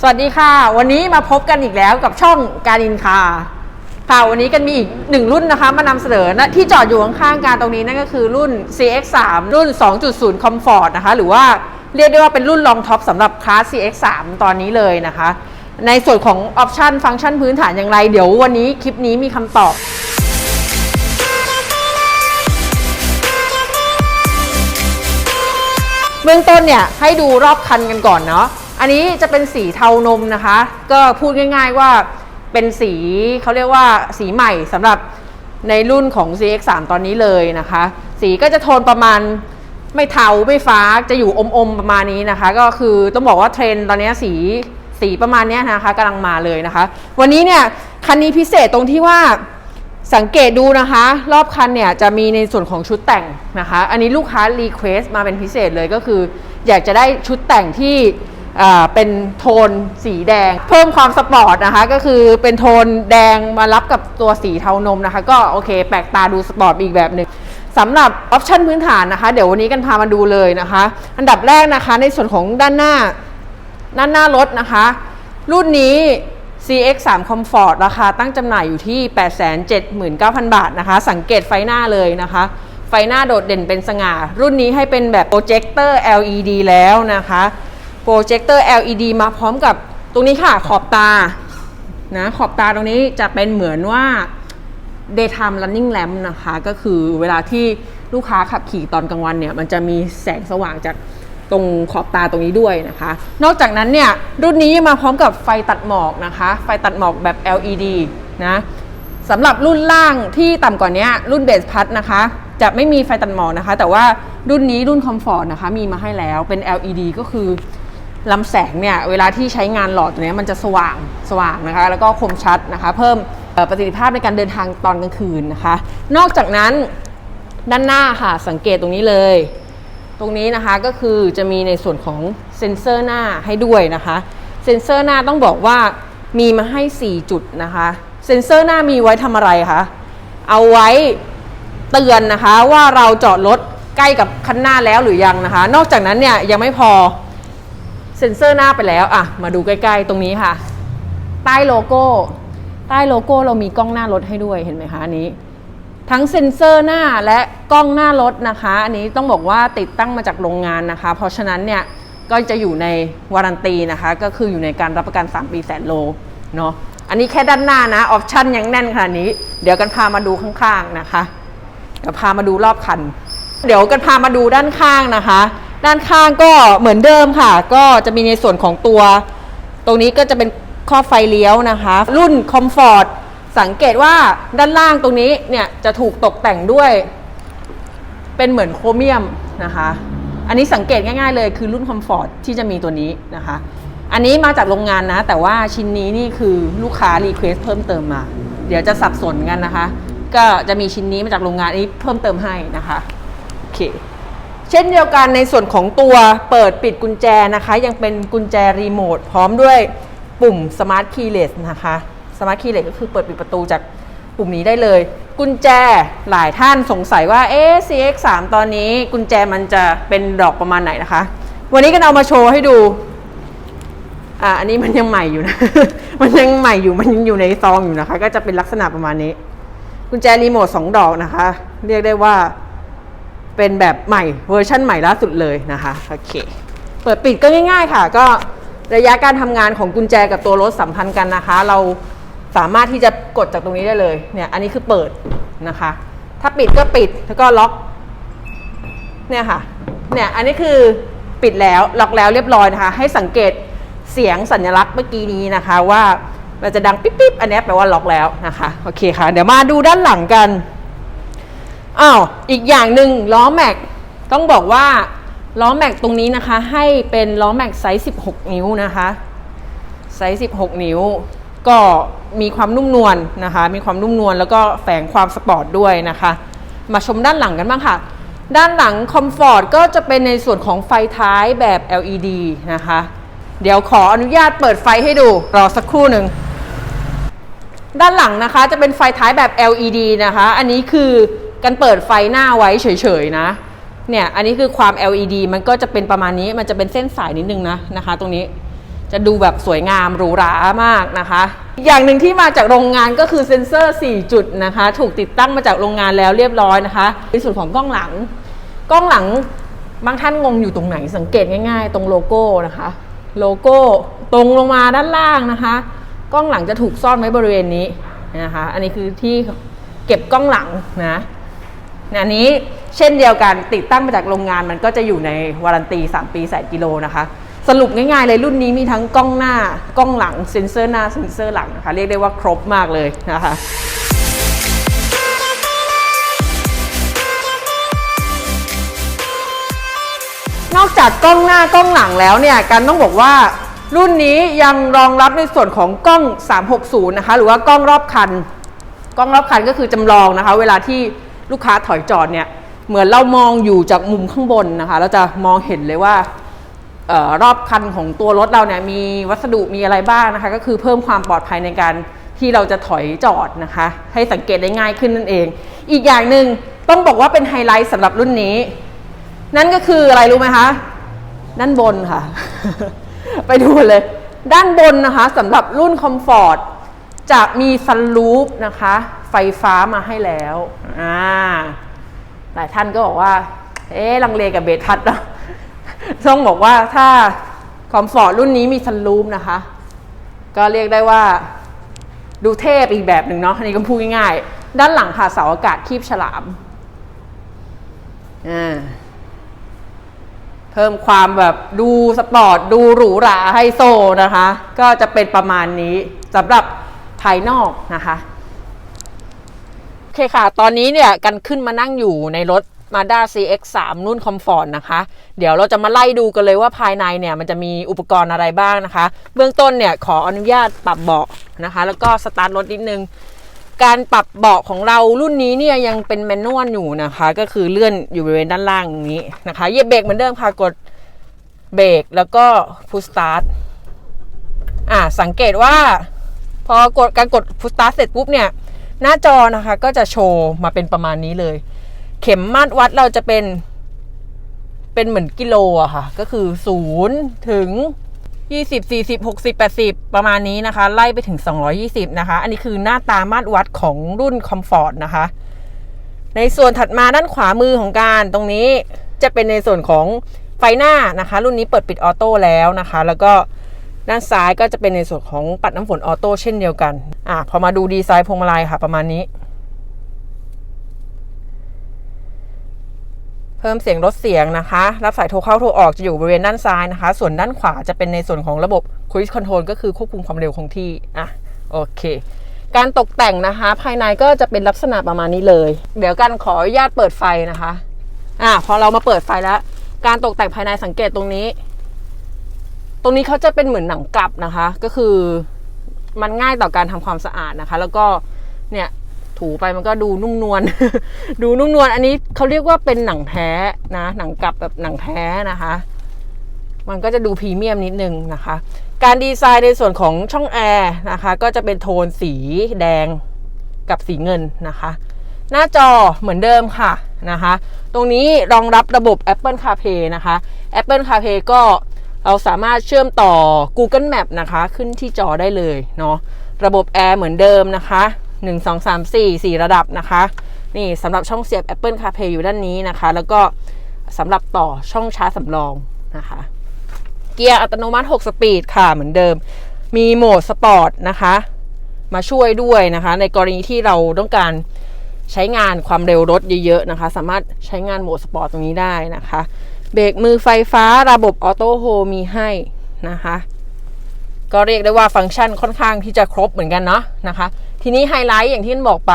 สวัสดีค่ะ วันนี้มาพบกันอีกแล้วกับช่องการินคาค่ะวันนี้กันมีอีกหนึ่งรุ่นนะคะมานำเสนอนะที่จอดอยู่ข้างๆการตรงนี้นั่นก็คือรุ่น CX3 รุ่น 2.0 Comfort นะคะ หรือว่าเรียกได้ว่าเป็นรุ่นรองท็อปสำหรับคลาส CX3 ตอนนี้เลยนะคะ ในส่วนของออปชันฟังก์ชันพื้นฐานอย่างไรเดี๋ยววันนี้คลิปนี้มีคำตอบเบื้องต้นเนี่ยให้ดูรอบคันกันก่อนเนาะ อันนี้จะเป็นสีเทานมนะคะ ก็พูดง่าย ๆว่าเป็นสีเขาเรียกว่าสีใหม่สำหรับในรุ่นของ CX3 ตอนนี้เลยนะคะ สีก็จะโทนประมาณไม่เทาไม่ฟ้าจะอยู่อมๆประมาณนี้นะคะ ก็คือต้องบอกว่าเทรนตอนนี้สีสีประมาณนี้นะคะกำลังมาเลยนะคะ วันนี้เนี่ยคันนี้พิเศษตรงที่ว่าสังเกตดูนะคะ รอบคันเนี่ยจะมีในส่วนของชุดแต่งนะคะ อันนี้ลูกค้ารีเควสต์มาเป็นพิเศษเลยก็คือ อยากจะได้ชุดแต่งที่ เป็นโทนสีแดง เพิ่มความสปอร์ตนะคะ ก็คือเป็นโทนแดงมารับกับตัวสีเทานมนะคะ ก็โอเค แปลกตาดูสปอร์ตอีกแบบหนึ่งสำหรับออปชันพื้นฐานนะคะ เดี๋ยววันนี้กันพามาดูเลยนะคะ อันดับแรกนะคะในส่วนของด้านหน้า ด้านหน้ารถนะคะ รุ่นนี้ CX3 Comfort ราคาตั้งจำหน่ายอยู่ที่ 879,000 บาทนะคะ สังเกตไฟหน้าเลยนะคะ ไฟหน้าโดดเด่นเป็นสง่า รุ่นนี้ให้เป็นแบบโปรเจคเตอร์ LED แล้วนะคะ โปรเจคเตอร์ LED มาพร้อมกับตรงนี้ค่ะขอบตานะขอบตาตรงนี้จะเป็นเหมือนว่า daytime running lamp นะคะ ก็คือเวลาที่ลูกค้าขับขี่ตอนกลางวันเนี่ย มันจะมีแสงสว่างจากตรงขอบตาตรงนี้ด้วยนะคะ นอกจากนั้นเนี่ย รุ่นนี้มาพร้อมกับไฟตัดหมอกนะคะ ไฟตัดหมอกแบบ LED นะสำหรับรุ่นล่างที่ต่ำกว่านี้รุ่นเบสพัทนะคะ จะไม่มีไฟตัดหมอกนะคะ แต่ว่ารุ่นนี้รุ่นคอมฟอร์ตนะคะ มีมาให้แล้วเป็น LED ก็คือ ลำแสงเนี่ยเวลาที่ใช้งานหลอดตัวเนี้ยมันจะสว่างสว่างนะคะ แล้วก็คมชัดนะคะ เพิ่มประสิทธิภาพในการเดินทางตอนกลางคืนนะคะ นอกจากนั้นด้านหน้าค่ะสังเกตตรงนี้เลย ตรงนี้นะคะก็คือจะมีในส่วนของเซ็นเซอร์หน้าให้ด้วยนะคะ เซ็นเซอร์หน้าต้องบอกว่ามีมาให้ 4 จุดนะคะ เซ็นเซอร์หน้ามีไว้ทำอะไรคะเอาไว้เตือนนะคะว่าเราจอดรถใกล้กับคันหน้าแล้วหรือยังนะคะ นอกจากนั้นเนี่ยยังไม่พอ เซ็นเซอร์หน้าไปแล้วอะมาดูใกล้ๆตรงนี้ค่ะ ใต้โลโก้ ใต้โลโก้เรามีกล้องหน้ารถให้ด้วยเห็นไหมคะอันนี้ ทั้งเซ็นเซอร์หน้าและกล้องหน้ารถนะคะ อันนี้ต้องบอกว่าติดตั้งมาจากโรงงานนะคะ เพราะฉะนั้นเนี่ยก็จะอยู่ในวารันตีนะคะ ก็คืออยู่ในการรับประกัน 3 ปีแสนโลเนาะอันนี้แค่ด้านหน้านะออปชั่นยังแน่นขนาดนี้ เดี๋ยวกันพามาดูข้างๆนะคะเดี๋ยวพามาดูรอบคัน เดี๋ยวกันพามาดูด้านข้างนะคะ ด้านข้างก็เหมือนเดิมค่ะ ก็จะมีในส่วนของตัว ตรงนี้ก็จะเป็นข้อไฟเลี้ยวนะคะ รุ่นคอมฟอร์ตสังเกตว่าด้านล่างตรงนี้เนี่ยจะถูกตกแต่งด้วย เป็นเหมือนโครเมียมนะคะ อันนี้สังเกตง่ายๆเลยคือรุ่นคอมฟอร์ตที่จะมีตัวนี้นะคะ อันนี้มาจากโรงงานนะ แต่ว่าชิ้นนี้นี่คือลูกค้ารีเควสเพิ่มเติมมา เดี๋ยวจะสับสนกันนะคะ ก็จะมีชิ้นนี้มาจากโรงงานอันนี้เพิ่มเติมให้นะคะโอเค เช่นเดียวกันในส่วนของตัวเปิดปิดกุญแจนะคะ ยังเป็นกุญแจรีโมทพร้อมด้วยปุ่ม Smart Keyless นะคะ Smart Keyless ก็คือเปิดปิดประตูจากปุ่มนี้ได้เลย กุญแจหลายท่านสงสัยว่าเอ๊ะ CX3 ตอนนี้กุญแจมันจะเป็นดอกประมาณไหนนะคะ วันนี้ก็เอามาโชว์ให้ดูอ่าอันนี้มันยังใหม่อยู่นะ มันยังใหม่อยู่มันยังอยู่ในซองอยู่นะคะ ก็จะเป็นลักษณะประมาณนี้ กุญแจรีโมทสองดอกนะคะ เรียกได้ว่า เป็นแบบใหม่เวอร์ชั่นใหม่ล่าสุดเลยนะคะโอเคเปิดปิดก็ง่าย ๆ ค่ะ ก็ระยะการทำงานของกุญแจกับตัวรถสัมพันธ์กันนะคะ เราสามารถที่จะกดจากตรงนี้ได้เลยเนี่ยอันนี้คือเปิดนะคะ ถ้าปิดก็ปิดแล้วก็ล็อกเนี่ยค่ะเนี่ยอันนี้คือปิดแล้วล็อกแล้วเรียบร้อยนะคะ ให้สังเกตเสียงสัญลักษณ์เมื่อกี้นี้นะคะว่ามันจะดังปิ๊บๆอันนี้แปลว่าล็อกแล้วนะคะโอเคค่ะ เดี๋ยวมาดูด้านหลังกัน อ้าวอีกอย่างหนึ่งล้อแม็กต้องบอกว่าล้อแม็กตรงนี้นะคะ ให้เป็นล้อแม็กไซส์ 16 นิ้วนะคะไซส์ 16 นิ้ว ก็มีความนุ่มนวลนะคะ มีความนุ่มนวลแล้วก็แฝงความสปอร์ตด้วยนะคะ มาชมด้านหลังกันบ้างค่ะ ด้านหลังคอมฟอร์ตก็จะเป็นในส่วนของไฟท้ายแบบ LED นะคะ เดี๋ยวขออนุญาตเปิดไฟให้ดูรอสักครู่หนึ่งด้านหลังนะคะจะเป็นไฟท้ายแบบ LED นะคะ อันนี้คือ การเปิดไฟหน้าไว้เฉยๆนะเนี่ยอันนี้คือความ LED มันก็จะเป็นประมาณนี้มันจะเป็นเส้นสายนิดนึงนะนะคะ ตรงนี้จะดูแบบสวยงามหรูหรามากนะคะอีกอย่างหนึ่งที่มาจากโรงงานก็คือเซ็นเซอร์ 4 จุดนะคะ ถูกติดตั้งมาจากโรงงานแล้วเรียบร้อยนะคะในส่วนของกล้องหลัง กล้องหลังบางท่านงงอยู่ตรงไหนสังเกตง่าย ๆ ตรงโลโก้นะคะ โลโก้ตรงลงมาด้านล่างนะคะ กล้องหลังจะถูกซ่อนไว้บริเวณนี้นะคะ อันนี้คือที่เก็บกล้องหลังนะ อันนี้เช่นเดียวกันติดตั้งมาจากโรงงานมันก็จะอยู่ในวารันตี 3 ปีแสนกิโลนะคะ สรุปง่ายๆเลยรุ่นนี้มีทั้งกล้องหน้ากล้องหลังเซ็นเซอร์หน้าเซ็นเซอร์หลังนะคะเรียกได้ว่าครบมากเลยนะคะนอกจากกล้องหน้ากล้องหลังแล้วเนี่ยกันต้องบอกว่ารุ่นนี้ยังรองรับในส่วนของกล้อง 360 นะคะ หรือว่ากล้องรอบคัน กล้องรอบคันก็คือจำลองนะคะ เวลาที่ ลูกค้าถอยจอดเนี่ยเหมือนเรามองอยู่จากมุมข้างบนนะคะ เราจะมองเห็นเลยว่าออรอบคันของตัวรถเราเนี่ยมีวัสดุมีอะไรบ้างนะคะ ก็คือเพิ่มความปลอดภัยในการที่เราจะถอยจอดนะคะ ให้สังเกตได้ง่ายขึ้นนั่นเอง อีกอย่างหนึ่งต้องบอกว่าเป็นไฮไลท์สำหรับรุ่นนี้ นั่นก็คืออะไรรู้ไหมคะด้านบนค่ะ ไปดูเลย ด้านบนนะคะสำหรับรุ่นคอมฟอร์ต จะมีซันรูฟนะคะ ไฟฟ้ามาให้แล้วอ่าหลายท่านก็บอกว่า เอ๊ะลังเลกับเบทัสนะต้องบอกว่าถ้าคอมฟอร์ตรุ่นนี้มีซันรูฟนะคะ ก็เรียกได้ว่าดูเทพอีกแบบหนึ่งเนาะอันนี้ก็พูดง่ายๆ ด้านหลังค่ะเสาอากาศคีบฉลามอ่าเพิ่มความแบบดูสปอร์ต ดูหรูหราไฮโซนะคะ ก็จะเป็นประมาณนี้สำหรับ ภายนอกนะคะ โอเคค่ะ ตอนนี้เนี่ยกันขึ้นมานั่งอยู่ในรถ Mazda CX-3 รุ่นคอมฟอร์ตนะคะ เดี๋ยวเราจะมาไล่ดูกันเลยว่าภายในเนี่ยมันจะมีอุปกรณ์อะไรบ้างนะคะ เบื้องต้นเนี่ยขออนุญาตปรับเบาะนะคะ แล้วก็สตาร์ทรถนิดนึงการปรับเบาะของเรารุ่นนี้เนี่ยยังเป็นแมนนวลอยู่นะคะ ก็คือเลื่อนอยู่บริเวณด้านล่างอย่างนี้นะคะเหยียบเบรกเหมือนเดิมค่ะกดเบรกแล้วก็พุชสตาร์ทอ่าสังเกตว่า พอกดการกดพุตาเสร็จปุ๊บเนี่ย หน้าจอนะคะก็จะโชว์มาเป็นประมาณนี้เลย เข็มมาตรวัดเราจะเป็น เป็นเหมือนกิโลอะค่ะ ก็คือศูนย์ถึง20 40 60 80ประมาณนี้นะคะ ไล่ไปถึง220นะคะ อันนี้คือหน้าตามาตรวัดของรุ่นคอมฟอร์ตนะคะ ในส่วนถัดมาด้านขวามือของการตรงนี้จะเป็นในส่วนของไฟหน้านะคะ รุ่นนี้เปิดปิดออโต้แล้วนะคะ แล้วก็ ด้านซ้ายก็จะเป็นในส่วนของปัดน้ำฝนออโต้เช่นเดียวกันอะพอมาดูดีไซน์พวงมาลัยค่ะประมาณนี้ เพิ่มเสียงลดเสียงนะคะ รับสายโทรเข้าโทรออกจะอยู่บริเวณด้านซ้ายนะคะ ส่วนด้านขวาจะเป็นในส่วนของระบบ Cruise Control ก็คือควบคุมความเร็วคงที่อะโอเคการตกแต่งนะคะ ภายในก็จะเป็นลักษณะประมาณนี้เลย เดี๋ยวกันขออนุญาตเปิดไฟนะคะ อะพอเรามาเปิดไฟแล้ว การตกแต่งภายในสังเกตตรงนี้ รงนี้เขาจะเป็นเหมือนหนังกลับนะคะ ก็คือมันง่ายต่อการทำความสะอาดนะคะ แล้วก็เนี่ยถูไปมันก็ดูนุ่มนวล ดูนุ่มนวล อันนี้เขาเรียกว่าเป็นหนังแท้นะ หนังกลับแบบหนังแท้นะคะ มันก็จะดูพรีเมียมนิดนึงนะคะ การดีไซน์ในส่วนของช่องแอร์นะคะ ก็จะเป็นโทนสีแดงกับสีเงินนะคะ หน้าจอเหมือนเดิมค่ะนะคะ ตรงนี้รองรับระบบ Apple CarPlay นะคะ Apple CarPlay ก็ เราสามารถเชื่อมต่อ Google Map นะคะขึ้นที่จอได้เลยเนาะระบบแอร์เหมือนเดิมนะคะ1 2 3 4 4 ระดับนะคะ นี่สำหรับช่องเสียบ Apple CarPlay อยู่ด้านนี้นะคะ แล้วก็สำหรับต่อช่องชาร์จสำรองนะคะ เกียร์อัตโนมัติ 6 สปีดค่ะเหมือนเดิม มีโหมดสปอร์ตนะคะ มาช่วยด้วยนะคะ ในกรณีที่เราต้องการใช้งานความเร็วรถเยอะๆนะคะ สามารถใช้งานโหมดสปอร์ตตรงนี้ได้นะคะ เบรกมือไฟฟ้าระบบออโต้โฮมีให้นะคะ ก็เรียกได้ว่าฟังก์ชันค่อนข้างที่จะครบเหมือนกันเนาะนะคะ ทีนี้ไฮไลท์อย่างที่นบอกไป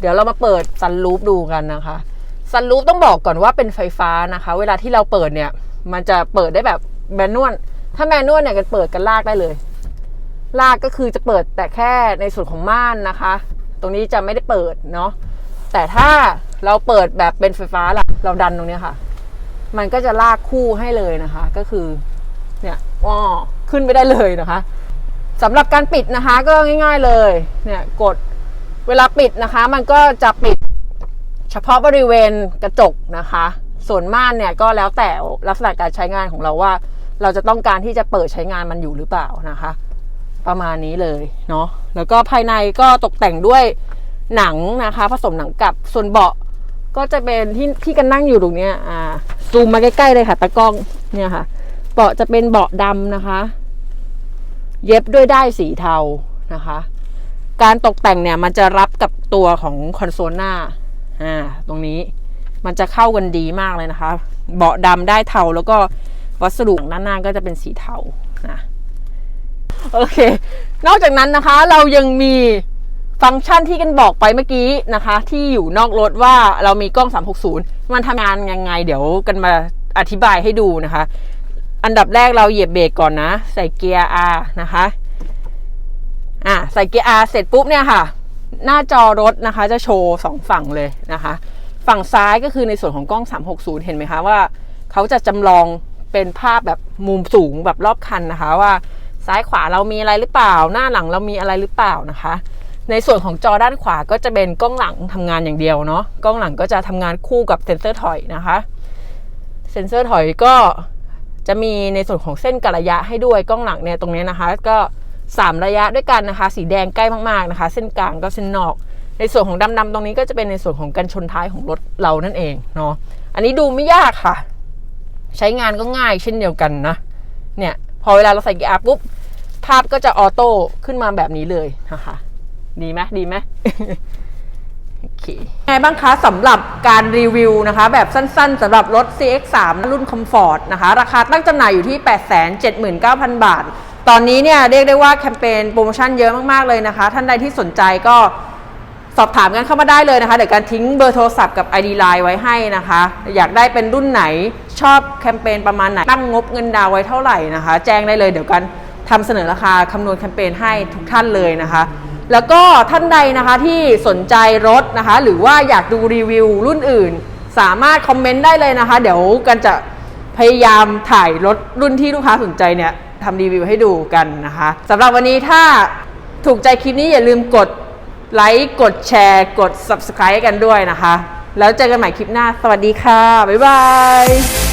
เดี๋ยวเรามาเปิดซันรูฟดูกันนะคะซันรูฟต้องบอกก่อนว่าเป็นไฟฟ้านะคะ เวลาที่เราเปิดเนี่ย มันจะเปิดได้แบบแมนนวลถ้าแมนนวลเนี่ยกันเปิดกันลากได้เลย ลากก็คือจะเปิดแต่แค่ในส่วนของม่านนะคะ ตรงนี้จะไม่ได้เปิดเนาะแต่ถ้าเราเปิดแบบเป็นไฟฟ้าล่ะ เราดันตรงนี้ค่ะ มันก็จะลากคู่ให้เลยนะคะ ก็คือเนี่ยอ้อขึ้นไปได้เลยนะคะสำหรับการปิดนะคะก็ง่าย ๆเลยเนี่ยกดเวลาปิดนะคะ มันก็จะปิดเฉพาะบริเวณกระจกนะคะ ส่วนม่านเนี่ยก็แล้วแต่ลักษณะการใช้งานของเราว่า เราจะต้องการที่จะเปิดใช้งานมันอยู่หรือเปล่านะคะ ประมาณนี้เลยเนาะแล้วก็ภายในก็ตกแต่งด้วยหนังนะคะ ผสมหนังกับส่วนเบาะก็จะเป็นที่ที่กันนั่งอยู่ตรงเนี้ยอ่า ซูมมาใกล้ๆเลยค่ะตะกล้องเนี่ยค่ะ เบาะจะเป็นเบาะดำนะคะ เย็บด้วยได้ายสีเทานะคะ การตกแต่งเนี่ยมันจะรับกับตัวของคอนโซลหน้าอ่าตรงนี้มันจะเข้ากันดีมากเลยนะคะ เบาะดำได้เทาแล้วก็วัสดุด้านหน้าก็จะเป็นสีเทานะโอเค นอกจากนั้นนะคะเรายังมี ฟังก์ชันที่กันบอกไปเมื่อกี้นะคะ ที่อยู่นอกรถว่าเรามีกล้อง 360 มันทำงานยังไง เดี๋ยวกันมาอธิบายให้ดูนะคะ อันดับแรกเราเหยียบเบรกก่อนนะ ใส่เกียร์ R นะคะอะใส่เกียร์ R เสร็จปุ๊บเนี่ยค่ะ หน้าจอรถนะคะ จะโชว์สองฝั่งเลยนะคะ ฝั่งซ้ายก็คือในส่วนของกล้อง 360 เห็นไหมคะว่าเขาจะจำลองเป็นภาพแบบมุมสูงแบบรอบคันนะคะ ว่าซ้ายขวาเรามีอะไรหรือเปล่า หน้าหลังเรามีอะไรหรือเปล่านะคะ ในส่วนของจอด้านขวาก็จะเป็นกล้องหลังทำงานอย่างเดียวเนาะกล้องหลังก็จะทำงานคู่กับเซ็นเซอร์ถอยนะคะเซ็นเซอร์ถอยก็จะมีในส่วนของเส้นกระยะให้ด้วยกล้องหลังเนี่ยตรงนี้นะคะ ก็ 3 ระยะด้วยกันนะคะ สีแดงใกล้มากๆนะคะ เส้นกลางก็เส้นนอก ในส่วนของดำๆตรงนี้ก็จะเป็นในส่วนของกันชนท้ายของรถเรานั่นเองเนาะอันนี้ดูไม่ยากค่ะ ใช้งานก็ง่ายเช่นเดียวกันนะเนี่ยพอเวลาเราใส่กียร์ R ปุ๊บภาพก็จะออโต้ขึ้นมาแบบนี้เลยนะคะ ดีไหมดีไหมโอเคไงบ้างคะสำหรับการรีวิวนะคะ แบบสั้นๆสำหรับรถ CX3 รุ่น Comfort นะคะ ราคาตั้งจำหน่ายอยู่ที่ 879,000 บาท ตอนนี้เนี่ยเรียกได้ว่าแคมเปญโปรโมชั่นเยอะมากๆเลยนะคะ ท่านใดที่สนใจก็สอบถามกันเข้ามาได้เลยนะคะ เดี๋ยวการทิ้งเบอร์โทรศัพท์กับ ID Line ไว้ให้นะคะ อยากได้เป็นรุ่นไหนชอบแคมเปญประมาณไหน ตั้งงบเงินดาวไว้เท่าไหร่นะคะ แจ้งได้เลยเดี๋ยวกันทำเสนอราคาคำนวณแคมเปญให้ทุกท่านเลยนะคะ แล้วก็ท่านใดนะคะที่สนใจรถนะคะ หรือว่าอยากดูรีวิวรุ่นอื่น สามารถคอมเมนต์ได้เลยนะคะ เดี๋ยวกันจะพยายามถ่ายรถรุ่นที่ลูกค้าสนใจเนี่ยทำรีวิวให้ดูกันนะคะสำหรับวันนี้ถ้าถูกใจคลิปนี้อย่าลืมกดไลค์กดแชร์กด subscribe กันด้วยนะคะ แล้วเจอกันใหม่คลิปหน้า สวัสดีค่ะ บ๊ายบาย